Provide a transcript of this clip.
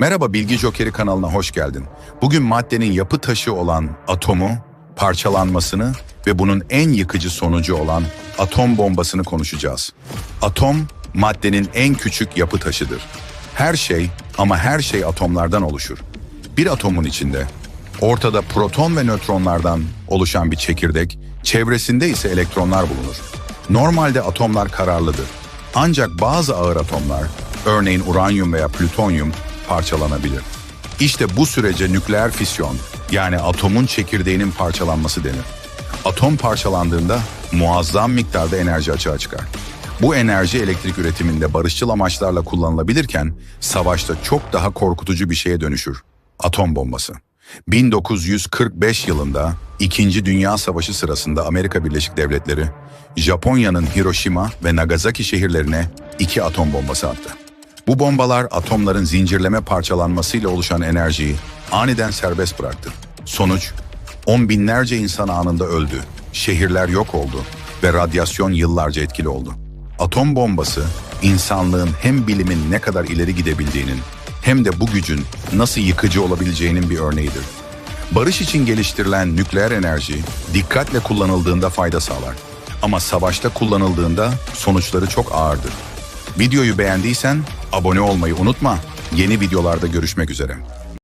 Merhaba Bilgi Jokeri kanalına hoş geldin. Bugün maddenin yapı taşı olan atomu, parçalanmasını ve bunun en yıkıcı sonucu olan atom bombasını konuşacağız. Atom, maddenin en küçük yapı taşıdır. Her şey ama her şey atomlardan oluşur. Bir atomun içinde ortada proton ve nötronlardan oluşan bir çekirdek, çevresinde ise elektronlar bulunur. Normalde atomlar kararlıdır. Ancak bazı ağır atomlar, örneğin uranyum veya plütonyum parçalanabilir. İşte bu sürece nükleer fisyon yani atomun çekirdeğinin parçalanması denir. Atom parçalandığında muazzam miktarda enerji açığa çıkar. Bu enerji elektrik üretiminde barışçıl amaçlarla kullanılabilirken savaşta çok daha korkutucu bir şeye dönüşür. Atom bombası. 1945 yılında İkinci Dünya Savaşı sırasında Amerika Birleşik Devletleri Japonya'nın Hiroşima ve Nagasaki şehirlerine iki atom bombası attı. Bu bombalar atomların zincirleme parçalanmasıyla oluşan enerjiyi aniden serbest bıraktı. Sonuç, on binlerce insan anında öldü, şehirler yok oldu ve radyasyon yıllarca etkili oldu. Atom bombası, insanlığın hem bilimin ne kadar ileri gidebildiğinin hem de bu gücün nasıl yıkıcı olabileceğinin bir örneğidir. Barış için geliştirilen nükleer enerji dikkatle kullanıldığında fayda sağlar. Ama savaşta kullanıldığında sonuçları çok ağırdır. Videoyu beğendiysen abone olmayı unutma. Yeni videolarda görüşmek üzere.